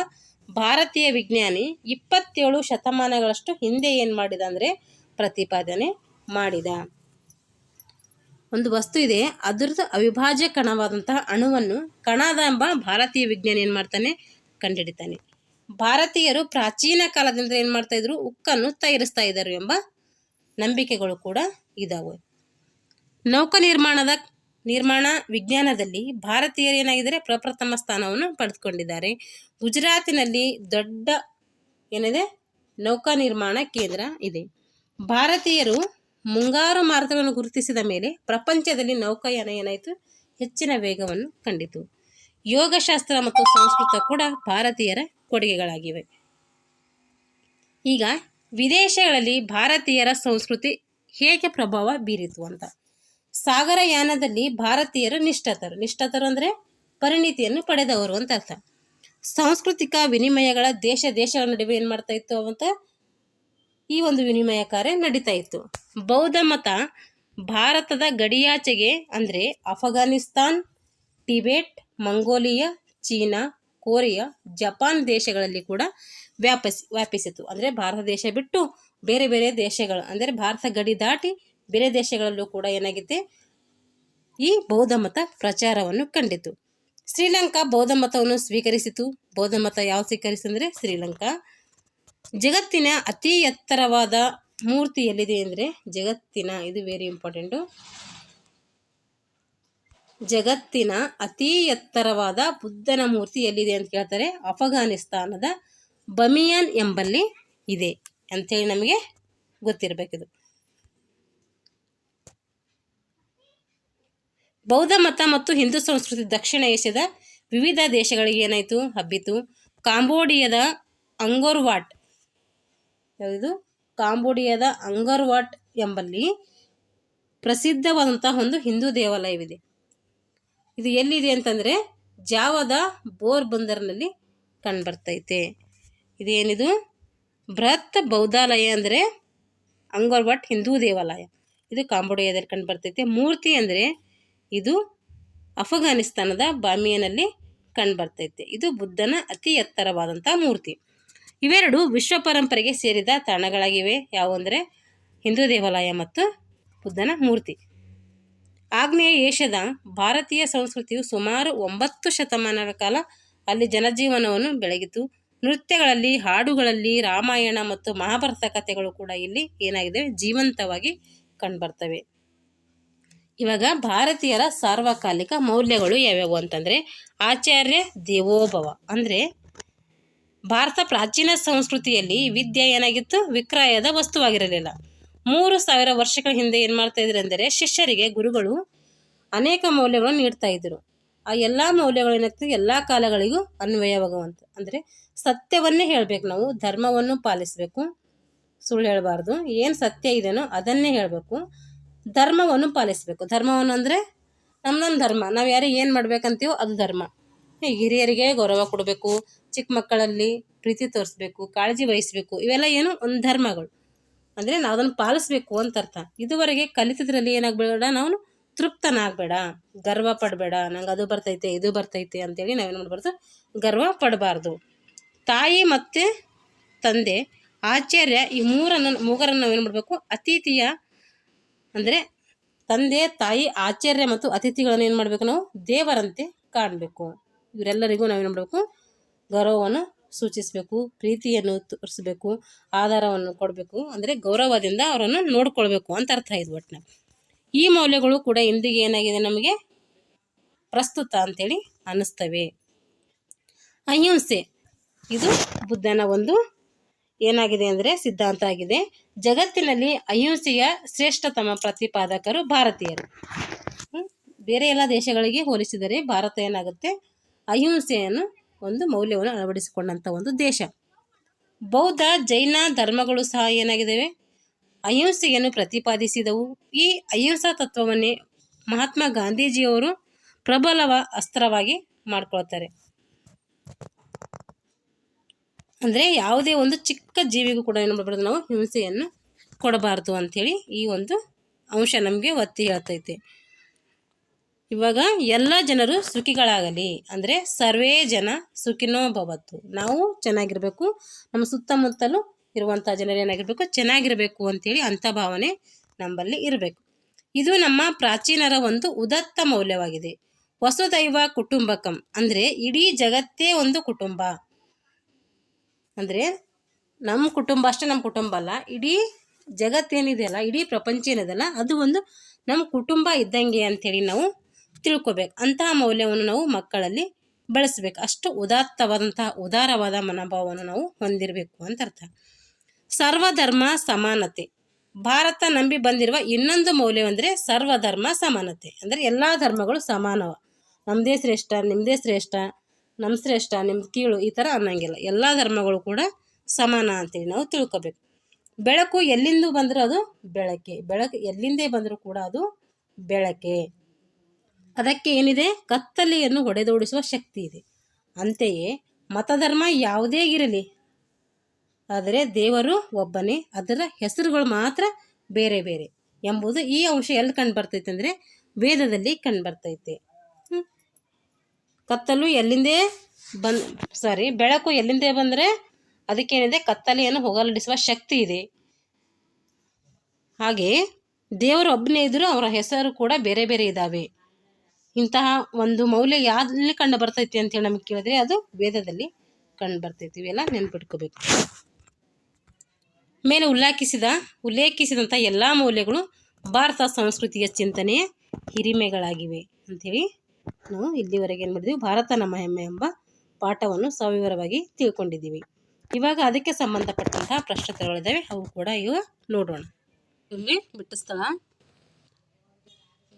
ಭಾರತೀಯ ವಿಜ್ಞಾನಿ ಇಪ್ಪತ್ತೇಳು ಶತಮಾನಗಳಷ್ಟು ಹಿಂದೆ ಏನು ಮಾಡಿದ ಅಂದರೆ ಪ್ರತಿಪಾದನೆ ಮಾಡಿದ. ಒಂದು ವಸ್ತು ಇದೆ, ಅದರದ್ದು ಅವಿಭಾಜ್ಯ ಕಣವಾದಂತಹ ಅಣುವನ್ನು ಕಣದ ಎಂಬ ಭಾರತೀಯ ವಿಜ್ಞಾನಿ ಏನು ಮಾಡ್ತಾನೆ? ಕಂಡುಹಿಡಿತಾನೆ ಭಾರತೀಯರು ಪ್ರಾಚೀನ ಕಾಲದಿಂದ ಏನು ಮಾಡ್ತಾ ಇದ್ರು? ಉಕ್ಕನ್ನು ತಯಾರಿಸ್ತಾ ಇದ್ದರು ಎಂಬ ನಂಬಿಕೆಗಳು ಕೂಡ ಇದಾವೆ. ನೌಕ ನಿರ್ಮಾಣದ, ನಿರ್ಮಾಣ ವಿಜ್ಞಾನದಲ್ಲಿ ಭಾರತೀಯರು ಏನಾಗಿದ್ದಾರೆ? ಪ್ರಪ್ರಥಮ ಸ್ಥಾನವನ್ನು ಪಡೆದುಕೊಂಡಿದ್ದಾರೆ. ಗುಜರಾತಿನಲ್ಲಿ ದೊಡ್ಡ ಏನಿದೆ? ನೌಕಾ ನಿರ್ಮಾಣ ಕೇಂದ್ರ ಇದೆ. ಭಾರತೀಯರು ಮುಂಗಾರು ಮಾರುತಗಳನ್ನು ಗುರುತಿಸಿದ ಮೇಲೆ ಪ್ರಪಂಚದಲ್ಲಿ ನೌಕಾಯಾನ ಏನಾಯಿತು? ಹೆಚ್ಚಿನ ವೇಗವನ್ನು ಕಂಡಿತು. ಯೋಗಶಾಸ್ತ್ರ ಮತ್ತು ಸಂಸ್ಕೃತ ಕೂಡ ಭಾರತೀಯರ ಕೊಡುಗೆಗಳಾಗಿವೆ. ಈಗ ವಿದೇಶಗಳಲ್ಲಿ ಭಾರತೀಯರ ಸಂಸ್ಕೃತಿ ಹೇಗೆ ಪ್ರಭಾವ ಬೀರಿತು ಅಂತ. ಸಾಗರಯಾನದಲ್ಲಿ ಭಾರತೀಯರು ನಿಷ್ಠತರು. ನಿಷ್ಠತರು ಅಂದರೆ ಪರಿಣಿತಿಯನ್ನು ಪಡೆದವರು ಅಂತ ಅರ್ಥ. ಸಾಂಸ್ಕೃತಿಕ ವಿನಿಮಯಗಳ ದೇಶ ದೇಶಗಳ ನಡುವೆ ಏನು ಮಾಡ್ತಾ ಇತ್ತು ಅಂತ ಈ ಒಂದು ವಿನಿಮಯ ಕಾರ್ಯ ನಡೀತಾ ಇತ್ತು. ಬೌದ್ಧ ಮತ ಭಾರತದ ಗಡಿಯಾಚೆಗೆ ಅಂದರೆ Afghanistan, Tibet, Mongolia, China Korea Japan ದೇಶಗಳಲ್ಲಿ ಕೂಡ ವ್ಯಾಪಿಸಿ, ವ್ಯಾಪಿಸಿತು. ಅಂದರೆ ಭಾರತ ದೇಶ ಬಿಟ್ಟು ಬೇರೆ ಬೇರೆ ದೇಶಗಳು, ಅಂದರೆ ಭಾರತ ಗಡಿ ದಾಟಿ ಬೇರೆ ದೇಶಗಳಲ್ಲೂ ಕೂಡ ಏನಾಗಿದೆ? ಈ ಬೌದ್ಧ ಮತ ಪ್ರಚಾರವನ್ನು ಕಂಡಿತು. ಶ್ರೀಲಂಕಾ ಬೌದ್ಧ ಮತವನ್ನು ಸ್ವೀಕರಿಸಿತು. ಬೌದ್ಧ ಮತ ಯಾವ ಅಂದರೆ ಶ್ರೀಲಂಕಾ. ಜಗತ್ತಿನ ಅತಿ ಎತ್ತರವಾದ ಮೂರ್ತಿ ಎಲ್ಲಿದೆ ಅಂದರೆ ಜಗತ್ತಿನ, ಇದು ವೆರಿ ಇಂಪಾರ್ಟೆಂಟು ಜಗತ್ತಿನ ಅತಿ ಎತ್ತರವಾದ ಬುದ್ಧನ ಮೂರ್ತಿ ಎಲ್ಲಿದೆ ಅಂತ ಕೇಳ್ತಾರೆ ಅಫಘಾನಿಸ್ತಾನದ ಬಮಿಯನ್ ಎಂಬಲ್ಲಿ ಇದೆ ಅಂಥೇಳಿ ನಮಗೆ ಗೊತ್ತಿರಬೇಕಿದು. ಬೌದ್ಧ ಮತ ಮತ್ತು ಹಿಂದೂ ಸಂಸ್ಕೃತಿ ದಕ್ಷಿಣ ಏಷ್ಯಾದ ವಿವಿಧ ದೇಶಗಳಿಗೆ ಏನಾಯಿತು? ಹಬ್ಬಿತು. ಕಾಂಬೋಡಿಯಾದ ಅಂಗೋರ್ವಾಟ್ ಯಾವುದು ಕಾಂಬೋಡಿಯಾದ ಅಂಗರ್ವಾಟ್ ಎಂಬಲ್ಲಿ ಪ್ರಸಿದ್ಧವಾದಂತಹ ಒಂದು ಹಿಂದೂ ದೇವಾಲಯವಿದೆ. ಇದು ಎಲ್ಲಿದೆ ಅಂತಂದರೆ ಜಾವದ ಬೋರ್ ಬಂದರ್ನಲ್ಲಿ ಕಂಡುಬರ್ತೈತೆ. ಇದೇನಿದು? ಬೃಹತ್ ಬೌದ್ಧಾಲಯ ಅಂದರೆ ಅಂಗೋರ್ವಾಟ್ ಹಿಂದೂ ದೇವಾಲಯ. ಇದು ಕಾಂಬೋಡಿಯಾದಲ್ಲಿ ಕಂಡುಬರ್ತೈತೆ. ಮೂರ್ತಿ ಅಂದರೆ ಇದು ಅಫ್ಘಾನಿಸ್ತಾನದ ಬಾಮಿಯನಲ್ಲಿ ಕಂಡುಬರ್ತೈತೆ. ಇದು ಬುದ್ಧನ ಅತಿ ಎತ್ತರವಾದಂಥ ಮೂರ್ತಿ. ಇವೆರಡು ವಿಶ್ವ ಪರಂಪರೆಗೆ ಸೇರಿದ ತಾಣಗಳಾಗಿವೆ. ಯಾವುವಂದರೆ ಹಿಂದೂ ದೇವಾಲಯ ಮತ್ತು ಬುದ್ಧನ ಮೂರ್ತಿ. ಆಗ್ನೇಯ ಏಷ್ಯಾದ ಭಾರತೀಯ ಸಂಸ್ಕೃತಿಯು ಸುಮಾರು ಒಂಬತ್ತು ಶತಮಾನಗಳ ಕಾಲ ಅಲ್ಲಿ ಜನಜೀವನವನ್ನು ಬೆಳಗಿತು. ನೃತ್ಯಗಳಲ್ಲಿ, ಹಾಡುಗಳಲ್ಲಿ, ರಾಮಾಯಣ ಮತ್ತು ಮಹಾಭಾರತ ಕಥೆಗಳು ಕೂಡ ಇಲ್ಲಿ ಏನಾಗಿದೆ ಜೀವಂತವಾಗಿ ಕಂಡುಬರ್ತವೆ. ಇವಾಗ ಭಾರತೀಯರ ಸಾರ್ವಕಾಲಿಕ ಮೌಲ್ಯಗಳು ಯಾವ್ಯಾವು ಅಂತಂದರೆ, ಆಚಾರ್ಯ ದೇವೋಭವ. ಅಂದರೆ, ಭಾರತ ಪ್ರಾಚೀನ ಸಂಸ್ಕೃತಿಯಲ್ಲಿ ವಿದ್ಯೆ ಏನಾಗಿತ್ತು? ವಿಕ್ರಯದ ವಸ್ತುವಾಗಿರಲಿಲ್ಲ. ಮೂರು ಸಾವಿರ ವರ್ಷಗಳ ಹಿಂದೆ ಏನು ಮಾಡ್ತಾ ಇದ್ರು ಅಂದರೆ ಶಿಷ್ಯರಿಗೆ ಗುರುಗಳು ಅನೇಕ ಮೌಲ್ಯಗಳನ್ನು ನೀಡ್ತಾ ಇದ್ರು. ಆ ಎಲ್ಲ ಮೌಲ್ಯಗಳು ಏನಾಗ್ತದೆ ಎಲ್ಲ ಕಾಲಗಳಿಗೂ ಅನ್ವಯವಾಗುವಂಥ ಅಂದರೆ ಸತ್ಯವನ್ನೇ ಹೇಳಬೇಕು ನಾವು, ಧರ್ಮವನ್ನು ಪಾಲಿಸಬೇಕು. ಸುಳ್ಳು ಹೇಳಬಾರ್ದು. ಏನು ಸತ್ಯ ಇದೆಯೋ ಅದನ್ನೇ ಹೇಳಬೇಕು. ಧರ್ಮವನ್ನು ಪಾಲಿಸಬೇಕು. ಧರ್ಮವನ್ನು ಅಂದರೆ ನಮ್ಮ ನಮ್ಮ ಧರ್ಮ. ನಾವು ಯಾರಿಗೆ ಏನು ಮಾಡ್ಬೇಕಂತೀವೋ ಅದು ಧರ್ಮ. ಹಿರಿಯರಿಗೆ ಗೌರವ ಕೊಡಬೇಕು, ಚಿಕ್ಕ ಮಕ್ಕಳಲ್ಲಿ ಪ್ರೀತಿ ತೋರಿಸ್ಬೇಕು, ಕಾಳಜಿ ವಹಿಸಬೇಕು. ಇವೆಲ್ಲ ಏನು? ಒಂದು ಧರ್ಮಗಳು. ಅಂದರೆ ನಾವು ಅದನ್ನು ಪಾಲಿಸ್ಬೇಕು ಅಂತ ಅರ್ಥ. ಇದುವರೆಗೆ ಕಲಿತದ್ರಲ್ಲಿ ಏನಾಗಬೇಡ ನಾವು ತೃಪ್ತನಾಗಬೇಡ. ಗರ್ವ ಪಡಬೇಡ. ನಂಗೆ ಅದು ಬರ್ತೈತೆ, ಇದು ಬರ್ತೈತೆ ಅಂತೇಳಿ ನಾವೇನು ಮಾಡಬಾರ್ದು? ಗರ್ವ ಪಡಬಾರ್ದು. ತಾಯಿ ಮತ್ತು ತಂದೆ, ಆಚಾರ್ಯ ಈ ಮೂರನ್ನು, ಮೂಗರನ್ನು ನಾವೇನು ಮಾಡಬೇಕು? ಅತಿಥಿಯ ಅಂದರೆ ತಂದೆ, ತಾಯಿ, ಆಚಾರ್ಯ ಮತ್ತು ಅತಿಥಿಗಳನ್ನು ಏನು ಮಾಡಬೇಕು ನಾವು? ದೇವರಂತೆ ಕಾಣಬೇಕು. ಇವರೆಲ್ಲರಿಗೂ ನಾವೇನು ಮಾಡಬೇಕು? ಗೌರವವನ್ನು ಸೂಚಿಸಬೇಕು, ಪ್ರೀತಿಯನ್ನು ತೋರಿಸ್ಬೇಕು, ಆಧಾರವನ್ನು ಕೊಡಬೇಕು, ಅಂದರೆ ಗೌರವದಿಂದ ಅವರನ್ನು ನೋಡ್ಕೊಳ್ಬೇಕು ಅಂತ ಅರ್ಥ ಇದು ಒಟ್ಟಿನ ಈ ಮೌಲ್ಯಗಳು ಕೂಡ ಇಂದಿಗೆ ಏನಾಗಿದೆ ನಮಗೆ? ಪ್ರಸ್ತುತ ಅಂತೇಳಿ ಅನ್ನಿಸ್ತವೆ. ಅಹಿಂಸೆ, ಇದು ಬುದ್ಧನ ಒಂದು ಏನಾಗಿದೆ ಅಂದರೆ ಸಿದ್ಧಾಂತ ಆಗಿದೆ. ಜಗತ್ತಿನಲ್ಲಿ ಅಹಿಂಸೆಯ ಶ್ರೇಷ್ಠತಮ ಪ್ರತಿಪಾದಕರು ಭಾರತೀಯರು. ಬೇರೆ ಎಲ್ಲ ದೇಶಗಳಿಗೆ ಹೋಲಿಸಿದರೆ ಭಾರತ ಏನಾಗುತ್ತೆ? ಅಹಿಂಸೆಯನ್ನು ಒಂದು ಮೌಲ್ಯವನ್ನು ಅಳವಡಿಸಿಕೊಂಡಂಥ ಒಂದು ದೇಶ. ಬೌದ್ಧ, ಜೈನ ಧರ್ಮಗಳು ಸಹ ಏನಾಗಿದ್ದಾವೆ ಅಹಿಂಸೆಯನ್ನು ಪ್ರತಿಪಾದಿಸಿದವು. ಈ ಅಹಿಂಸಾ ತತ್ವವನ್ನೇ ಮಹಾತ್ಮ ಗಾಂಧೀಜಿಯವರು ಪ್ರಬಲವ ಅಸ್ತ್ರವಾಗಿ ಮಾಡ್ಕೊಳ್ತಾರೆ. ಅಂದರೆ ಯಾವುದೇ ಒಂದು ಚಿಕ್ಕ ಜೀವಿಗೂ ಕೂಡ ಏನು ಮಾಡಬಾರ್ದು ನಾವು ಹಿಂಸೆಯನ್ನು ಕೊಡಬಾರ್ದು ಅಂಥೇಳಿ ಈ ಒಂದು ಅಂಶ ನಮಗೆ ಒತ್ತಿ ಹೇಳ್ತೈತೆ. ಇವಾಗ ಎಲ್ಲ ಜನರು ಸುಖಿಗಳಾಗಲಿ. ಅಂದರೆ ಸರ್ವೇ ಜನ ಸುಖಿನೋ ಭವತ್ತು. ನಾವು ಚೆನ್ನಾಗಿರಬೇಕು. ನಮ್ಮ ಸುತ್ತಮುತ್ತಲೂ ಇರುವಂಥ ಜನರೇನಾಗಿರಬೇಕು ಚೆನ್ನಾಗಿರಬೇಕು ಅಂತೇಳಿ ಅಂಥ ಭಾವನೆ ನಮ್ಮಲ್ಲಿ ಇರಬೇಕು. ಇದು ನಮ್ಮ ಪ್ರಾಚೀನರ ಒಂದು ಉದತ್ತ ಮೌಲ್ಯವಾಗಿದೆ. ವಸುದೈವ ಕುಟುಂಬಕಂ. ಅಂದರೆ ಇಡೀ ಜಗತ್ತೇ ಒಂದು ಕುಟುಂಬ. ಅಂದರೆ ನಮ್ಮ ಕುಟುಂಬ ಅಷ್ಟೇ ನಮ್ಮ ಕುಟುಂಬ ಅಲ್ಲ, ಇಡೀ ಜಗತ್ತೇನಿದೆಯಲ್ಲ ಇಡೀ ಪ್ರಪಂಚ ಏನಿದೆಯಲ್ಲ ಅದು ಒಂದು ನಮ್ಮ ಕುಟುಂಬ ಇದ್ದಂಗೆ ಅಂಥೇಳಿ ನಾವು ತಿಳ್ಕೊಬೇಕು. ಅಂತಹ ಮೌಲ್ಯವನ್ನು ನಾವು ಮಕ್ಕಳಲ್ಲಿ ಬಳಸಬೇಕು. ಅಷ್ಟು ಉದಾತ್ತವಾದಂತಹ, ಉದಾರವಾದ ಮನೋಭಾವವನ್ನು ನಾವು ಹೊಂದಿರಬೇಕು ಅಂತ ಅರ್ಥ. ಸರ್ವಧರ್ಮ ಸಮಾನತೆ. ಭಾರತ ನಂಬಿ ಬಂದಿರುವ ಇನ್ನೊಂದು ಮೌಲ್ಯವೆಂದರೆ ಸರ್ವಧರ್ಮ ಸಮಾನತೆ. ಅಂದರೆ ಎಲ್ಲ ಧರ್ಮಗಳು ಸಮಾನವ. ನಮ್ಮದೇ ಶ್ರೇಷ್ಠ ನಿಮ್ಮದೇ ಶ್ರೇಷ್ಠ ನಮ್ಮ ಶ್ರೇಷ್ಠ, ನಿಮ್ದು ಕೀಳು ಈ ಥರ ಅನ್ನಂಗಿಲ್ಲ. ಎಲ್ಲ ಧರ್ಮಗಳು ಕೂಡ ಸಮಾನ ಅಂತೇಳಿ ನಾವು ತಿಳ್ಕೊಬೇಕು. ಬೆಳಕು ಎಲ್ಲಿಂದ ಬಂದರೂ ಅದು ಬೆಳಕೆ. ಬೆಳಕು ಎಲ್ಲಿಂದೇ ಬಂದರೂ ಕೂಡ ಅದು ಬೆಳಕೆ. ಅದಕ್ಕೆ ಏನಿದೆ? ಕತ್ತಲೆಯನ್ನು ಹೊಡೆದೋಡಿಸುವ ಶಕ್ತಿ ಇದೆ. ಅಂತೆಯೇ ಮತಧರ್ಮ ಯಾವುದೇ ಇರಲಿ, ಆದರೆ ದೇವರು ಒಬ್ಬನೇ, ಅದರ ಹೆಸರುಗಳು ಮಾತ್ರ ಬೇರೆ ಬೇರೆ ಎಂಬುದು ಈ ಅಂಶ ಎಲ್ಲಿ ಕಂಡು ಬರ್ತೈತೆ ಅಂದರೆ ವೇದದಲ್ಲಿ ಕಂಡು ಬರ್ತೈತೆ. ಕತ್ತಲು ಎಲ್ಲಿಂದೇ ಬನ್ ಸಾರಿ ಬೆಳಕು ಎಲ್ಲಿಂದೇ ಬಂದರೆ ಅದಕ್ಕೇನಿದೆ? ಕತ್ತಲೆಯನ್ನು ಹೋಗಲಾಡಿಸುವ ಶಕ್ತಿ ಇದೆ. ಹಾಗೆ ದೇವರು ಒಬ್ಬನೇ ಇದ್ದರೂ ಅವರ ಹೆಸರು ಕೂಡ ಬೇರೆ ಬೇರೆ ಇದ್ದಾವೆ ಇಂತಹ ಒಂದು ಮೌಲ್ಯ ಯಾವಲ್ಲಿ ಕಂಡು ಬರ್ತೈತಿ ಅಂತೇಳಿ ನಮಗೆ ಕೇಳಿದ್ರೆ ಅದು ವೇದದಲ್ಲಿ ಕಂಡು ಬರ್ತೈತಿ. ಇವೆಲ್ಲ ನೆನ್ಪಿಟ್ಕೋಬೇಕು. ಮೇಲೆ ಉಲ್ಲೇಖಿಸಿದ ಉಲ್ಲೇಖಿಸಿದಂಥ ಎಲ್ಲ ಮೌಲ್ಯಗಳು ಭಾರತ ಸಂಸ್ಕೃತಿಯ ಚಿಂತನೆಯ ಹಿರಿಮೆಗಳಾಗಿವೆ ಅಂಥೇಳಿ ನಾವು ಇಲ್ಲಿವರೆಗೆ ಏನು ಮಾಡಿದ್ವಿ? ಭಾರತ ನಮ್ಮ ಹೆಮ್ಮೆ ಎಂಬ ಪಾಠವನ್ನು ಸವಿವರವಾಗಿ ತಿಳ್ಕೊಂಡಿದ್ದೀವಿ. ಇವಾಗ ಅದಕ್ಕೆ ಸಂಬಂಧಪಟ್ಟಂತಹ ಪ್ರಶ್ನೋತ್ತರಗಳಿದ್ದಾವೆ ಅವು ಕೂಡ ಈಗ ನೋಡೋಣ. ಇಲ್ಲಿ ಬಿಟ್ಟ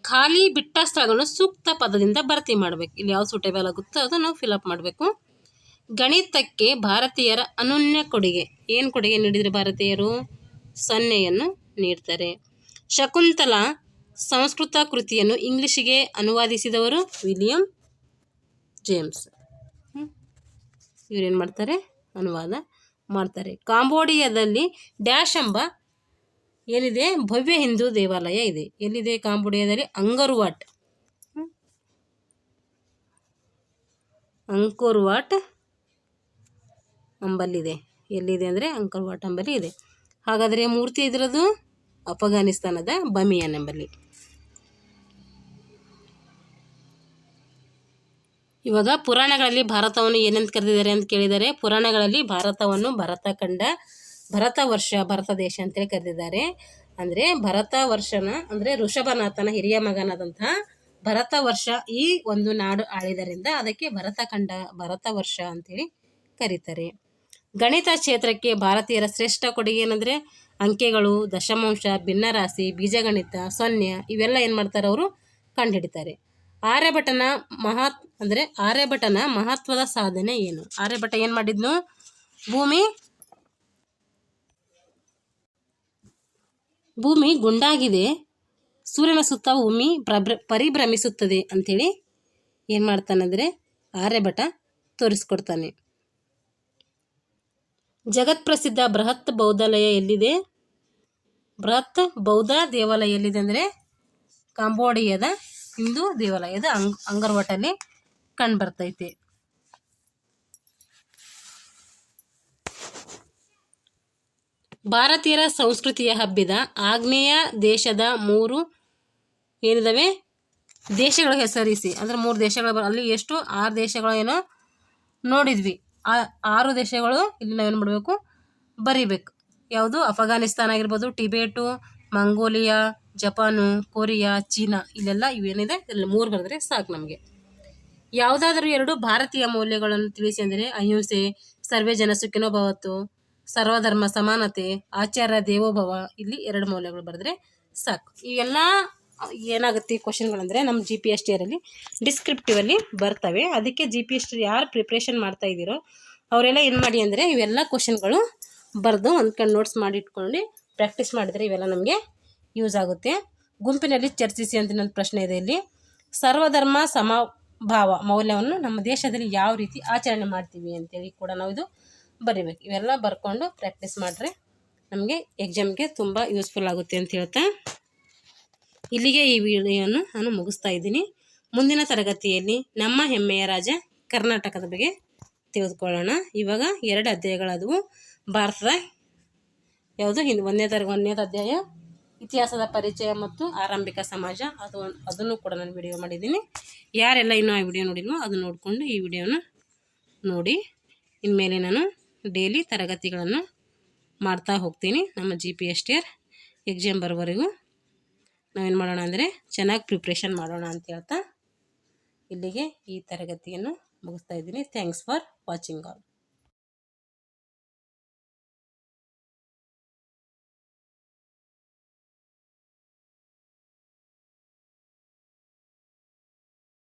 ಖಾಲಿ ಬಿಟ್ಟ ಸ್ಥಳಗಳನ್ನು ಸೂಕ್ತ ಪದದಿಂದ ಭರ್ತಿ ಮಾಡಬೇಕು. ಇಲ್ಲಿ ಯಾವ ಸೂಟೇಬಲ್ ಆಗುತ್ತೋ ಅದು ನಾವು ಫಿಲಪ್ ಮಾಡಬೇಕು. ಗಣಿತಕ್ಕೆ ಭಾರತೀಯರ ಅನನ್ಯ ಕೊಡುಗೆ. ಏನು ಕೊಡುಗೆ ನೀಡಿದರೆ ಭಾರತೀಯರು? ಸೊನ್ನೆಯನ್ನು ನೀಡ್ತಾರೆ. ಶಕುಂತಲ ಸಂಸ್ಕೃತ ಕೃತಿಯನ್ನು ಇಂಗ್ಲಿಷಿಗೆ ಅನುವಾದಿಸಿದವರು ವಿಲಿಯಂ ಜೇಮ್ಸ್. ಇವರೇನು ಮಾಡ್ತಾರೆ? ಅನುವಾದ ಮಾಡ್ತಾರೆ. ಕಾಂಬೋಡಿಯಾದಲ್ಲಿ ಡ್ಯಾಶ್ ಎಂಬ ಏನಿದೆ ಭವ್ಯ ಹಿಂದೂ ದೇವಾಲಯ ಇದೆ. ಎಲ್ಲಿದೆ ಕಾಂಬೋಡಿಯಾದಲ್ಲಿ? ಅಂಗರ್ವಾಟ್. ಅಂಕೋರ್ವಾಟ್ ಅಂಬಲ್ಲಿದೆ ಎಲ್ಲಿದೆ ಅಂದರೆ ಅಂಕೋರ್ವಾಟ್ ಅಂಬಲ್ಲಿ ಇದೆ. ಹಾಗಾದರೆ ಮೂರ್ತಿ ಇದ್ರದ್ದು ಅಫ್ಘಾನಿಸ್ತಾನದ ಬಮಿಯನ್ ಎಂಬಲ್ಲಿ ಇವಾಗ ಪುರಾಣಗಳಲ್ಲಿ ಭಾರತವನ್ನು ಏನಂತ ಕರೆದಿದ್ದಾರೆ ಅಂತ ಕೇಳಿದರೆ ಪುರಾಣಗಳಲ್ಲಿ ಭಾರತವನ್ನು ಭರತ ಕಂಡ ಭರತ ವರ್ಷ, ಭರತ ದೇಶ ಅಂತೇಳಿ ಕರೆದಿದ್ದಾರೆ. ಅಂದರೆ ಭರತ ವರ್ಷನ, ಅಂದರೆ ಋಷಭನಾಥನ ಹಿರಿಯ ಮಗನಾದಂತಹ ಭರತ ವರ್ಷ ಈ ಒಂದು ನಾಡು ಆಳಿದರಿಂದ ಅದಕ್ಕೆ ಭರತ ಖಂಡ, ಭರತ ವರ್ಷ ಅಂತೇಳಿ ಕರೀತಾರೆ. ಗಣಿತ ಕ್ಷೇತ್ರಕ್ಕೆ ಭಾರತೀಯರ ಶ್ರೇಷ್ಠ ಕೊಡುಗೆ ಏನಂದರೆ ಅಂಕೆಗಳು, ದಶಮಾಂಶ, ಭಿನ್ನರಾಶಿ, ಬೀಜಗಣಿತ, ಸೊನ್ನೆ ಇವೆಲ್ಲ ಏನು ಮಾಡ್ತಾರೆ ಅವರು ಕಂಡುಹಿಡಿತಾರೆ ಆರ್ಯಭಟನ ಮಹತ್, ಅಂದರೆ ಆರ್ಯಭಟನ ಮಹತ್ವದ ಸಾಧನೆ ಏನು? ಆರ್ಯಭಟ ಏನು ಮಾಡಿದ್ನು? ಭೂಮಿ ಭೂಮಿ ಗುಂಡಾಗಿದೆ. ಸೂರ್ಯನ ಸುತ್ತ ಭೂಮಿ ಪ್ರಭ್ರ ಪರಿಭ್ರಮಿಸುತ್ತದೆ ಅಂಥೇಳಿ ಏನು ಮಾಡ್ತಾನಂದರೆ ಆರ್ಯಭಟ ತೋರಿಸ್ಕೊಡ್ತಾನೆ. ಜಗತ್ಪ್ರಸಿದ್ಧ ಬೃಹತ್ ಬೌದ್ಧಾಲಯ ಎಲ್ಲಿದೆ? ಬೃಹತ್ ಬೌದ್ಧ ದೇವಾಲಯ ಎಲ್ಲಿದೆ ಅಂದರೆ ಕಾಂಬೋಡಿಯಾದ ಹಿಂದೂ ದೇವಾಲಯದ ಅಂಗ್, ಅಂಗರ್ವಟಲ್ಲಿ ಕಂಡುಬರ್ತೈತೆ. ಭಾರತೀಯರ ಸಂಸ್ಕೃತಿಯ ಹಬ್ಬಿದ ಆಗ್ನೇಯ ದೇಶದ ಮೂರು ಏನಿದಾವೆ? ದೇಶಗಳ ಹೆಸರಿಸಿ. ಅಂದ್ರೆ ಮೂರು ದೇಶಗಳ ಅಲ್ಲಿ ಎಷ್ಟು? ಆರು ದೇಶಗಳು ಏನೋ ನೋಡಿದ್ವಿ. ಆ ಆರು ದೇಶಗಳು ಇಲ್ಲಿ ನಾವೇನು ಮಾಡಬೇಕು? ಬರಿಬೇಕು. ಯಾವುದು? ಅಫಘಾನಿಸ್ತಾನ ಆಗಿರ್ಬೋದು, Tibet, Mongolia, Japan, Korea, China ಇಲ್ಲೆಲ್ಲ ಇವೇನಿದೆ? ಇದರಲ್ಲಿ ಮೂರು ಬರೆದ್ರೆ ಸಾಕು ನಮಗೆ. ಯಾವುದಾದರೂ ಎರಡು ಭಾರತೀಯ ಮೌಲ್ಯಗಳನ್ನು ತಿಳಿಸಿ ಅಂದರೆ ಅಹಿಂಸೆ, ಸರ್ವೇ ಜನ ಸುಖಿನೋ ಭವತ್ತು ಸರ್ವಧರ್ಮ ಸಮಾನತೆ, ಆಚಾರ್ಯ ದೇವೋಭವ, ಇಲ್ಲಿ ಎರಡು ಮೌಲ್ಯಗಳು ಬರೆದ್ರೆ ಸಾಕು. ಇವೆಲ್ಲ ಏನಾಗುತ್ತೆ ಕ್ವಶನ್ಗಳಂದರೆ ನಮ್ಮ ಜಿ ಪಿ ಎಸ್ ಟಿಯರಲ್ಲಿ ಡಿಸ್ಕ್ರಿಪ್ಟಿವಲ್ಲಿ ಬರ್ತವೆ. ಅದಕ್ಕೆ ಜಿ ಪಿ ಎಸ್ ಟಿ ಯಾರು ಪ್ರಿಪ್ರೇಷನ್ ಮಾಡ್ತಾ ಇದ್ದೀರೋ ಅವರೆಲ್ಲ ಏನು ಮಾಡಿ ಅಂದರೆ ಇವೆಲ್ಲ ಕ್ವಶನ್ಗಳು ಬರೆದು ಒಂದು ಕಡೆ ನೋಟ್ಸ್ ಮಾಡಿ ಇಟ್ಕೊಂಡು ಪ್ರಾಕ್ಟೀಸ್ ಮಾಡಿದರೆ ಇವೆಲ್ಲ ನಮಗೆ ಯೂಸ್ ಆಗುತ್ತೆ. ಗುಂಪಿನಲ್ಲಿ ಚರ್ಚಿಸಿ ಅಂತ ನನ್ನ ಪ್ರಶ್ನೆ ಇದೆ ಇಲ್ಲಿ. ಸರ್ವಧರ್ಮ ಸಮಭಾವ ಮೌಲ್ಯವನ್ನು ನಮ್ಮ ದೇಶದಲ್ಲಿ ಯಾವ ರೀತಿ ಆಚರಣೆ ಮಾಡ್ತೀವಿ ಅಂತೇಳಿ ಕೂಡ ನಾವು ಇದು ಬರಿಬೇಕು. ಇವೆಲ್ಲ ಬರ್ಕೊಂಡು ಪ್ರಾಕ್ಟೀಸ್ ಮಾಡ್ರೆ ನಮಗೆ ಎಕ್ಸಾಮ್ಗೆ ತುಂಬ ಯೂಸ್ಫುಲ್ ಆಗುತ್ತೆ ಅಂತ ಹೇಳ್ತಾ ಇಲ್ಲಿಗೆ ಈ ವಿಡಿಯೋವನ್ನು ನಾನು ಮುಗಿಸ್ತಾ ಇದ್ದೀನಿ. ಮುಂದಿನ ತರಗತಿಯಲ್ಲಿ ನಮ್ಮ ಹೆಮ್ಮೆಯ ರಾಜ ಕರ್ನಾಟಕದ ಬಗ್ಗೆ ತಿಳಿದುಕೊಳ್ಳೋಣ. ಇವಾಗ ಎರಡು ಅಧ್ಯಾಯಗಳಾದವು. ಭಾರತದ ಯಾವುದು? ಹಿಂದೆ ಒಂದನೇ ತರ ಒಂದನೇ ಅಧ್ಯಾಯ, ಇತಿಹಾಸದ ಪರಿಚಯ ಮತ್ತು ಆರಂಭಿಕ ಸಮಾಜ. ಅದು ಅದನ್ನು ಕೂಡ ನಾನು ವಿಡಿಯೋ ಮಾಡಿದ್ದೀನಿ. ಯಾರೆಲ್ಲ ಇನ್ನೂ ಆ ವಿಡಿಯೋ ನೋಡಿಲ್ವೋ ಅದನ್ನು ನೋಡಿಕೊಂಡು ಈ ವಿಡಿಯೋನ ನೋಡಿ. ಇನ್ಮೇಲೆ ನಾನು ಡೈಲಿ ತರಗತಿಗಳನ್ನು ಮಾಡ್ತಾ ಹೋಗ್ತೀನಿ ನಮ್ಮ G P S T R exam ಬರೋವರೆಗೂ ನಾವೇನು ಮಾಡೋಣ ಅಂದರೆ ಚೆನ್ನಾಗಿ ಪ್ರಿಪ್ರೇಷನ್ ಮಾಡೋಣ ಅಂತ ಹೇಳ್ತಾ ಇಲ್ಲಿಗೆ ಈ ತರಗತಿಯನ್ನು ಮುಗಿಸ್ತಾ ಇದ್ದೀನಿ. Thanks for watching all.